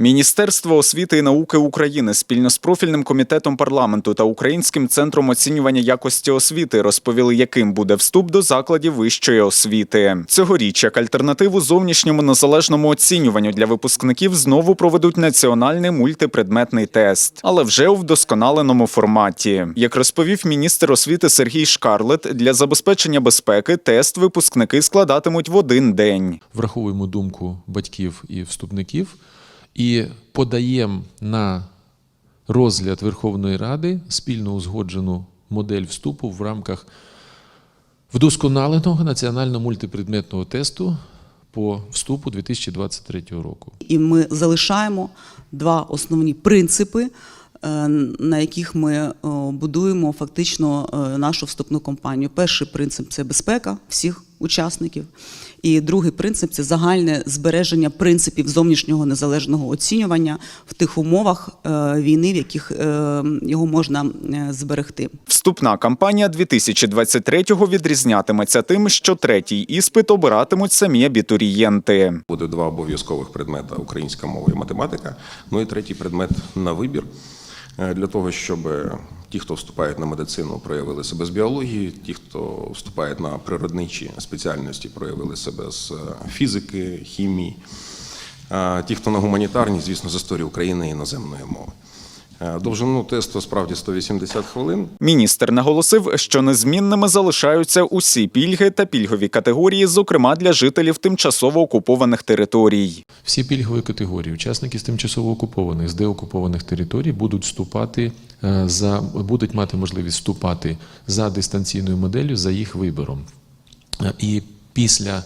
Міністерство освіти і науки України спільно з профільним комітетом парламенту та Українським центром оцінювання якості освіти розповіли, яким буде вступ до закладів вищої освіти. Цьогоріч як альтернативу зовнішньому незалежному оцінюванню для випускників знову проведуть національний мультипредметний тест, але вже у вдосконаленому форматі. Як розповів міністр освіти Сергій Шкарлет, для забезпечення безпеки тест випускники складатимуть в один день. враховуємо думку батьків і вступників і подаємо на розгляд Верховної Ради спільно узгоджену модель вступу в рамках вдосконаленого національного мультипредметного тесту по вступу 2023 року. І ми залишаємо два основні принципи, е, на яких ми е, будуємо фактично е, нашу вступну кампанію. Перший принцип це безпека всіх учасників. І другий принцип це загальне збереження принципів зовнішнього незалежного оцінювання в тих умовах е, війни, в яких е, його можна е, зберегти. Вступна кампанія 2023-го відрізнятиметься тим, що третій іспит обиратимуть самі абітурієнти. Буде два обов'язкових предмета українська мова і математика. Ну і третій предмет на вибір для того, щоб ті, хто вступають на медицину, проявили себе з біології, ті, хто вступають на природничі спеціальності, проявили себе з е, фізики, хімії. Ті, хто на гуманітарні, звісно, з історії України і іноземної мови. Е, Довжину тесту справді 180 хвилин. Міністр наголосив, що незмінними залишаються усі пільги та пільгові категорії, зокрема для жителів тимчасово окупованих територій. Всі пільгові категорії, учасники з тимчасово окупованих, з деокупованих територій будуть вступати е, за будуть мати можливість вступати за дистанційною моделлю за їх вибором. Е, І після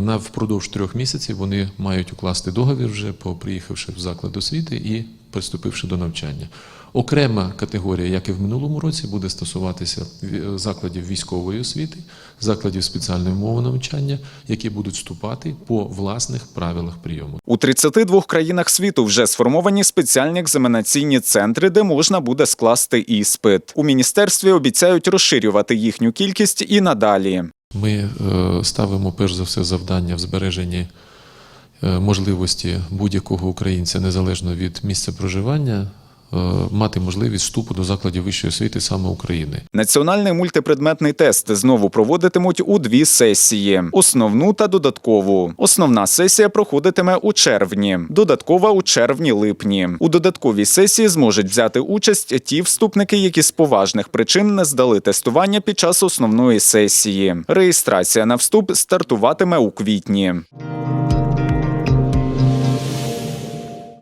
на впродовж трьох місяців вони мають укласти договір вже по приїхавши в заклад освіти і приступивши до навчання. Окрема категорія, як і в минулому році, буде стосуватися закладів військової освіти, закладів спеціальної мови навчання, які будуть вступати по власних правилах прийому. У 32 країнах світу вже сформовані спеціальні екзаменаційні центри, де можна буде скласти іспит. У міністерстві обіцяють розширювати їхню кількість і надалі. Ми е, ставимо перш за все завдання в збереженні е, можливості будь-якого українця незалежно від місця проживання. е, Мати можливість вступу до закладів вищої освіти саме України. Національний мультипредметний тест знову проводитимуть у дві сесії: основну та додаткову. Основна сесія проходитиме у червні, додаткова у червні-липні. У додатковій сесії зможуть взяти участь ті вступники, які з поважних причин не здали тестування під час основної сесії. Реєстрація на вступ стартуватиме у квітні.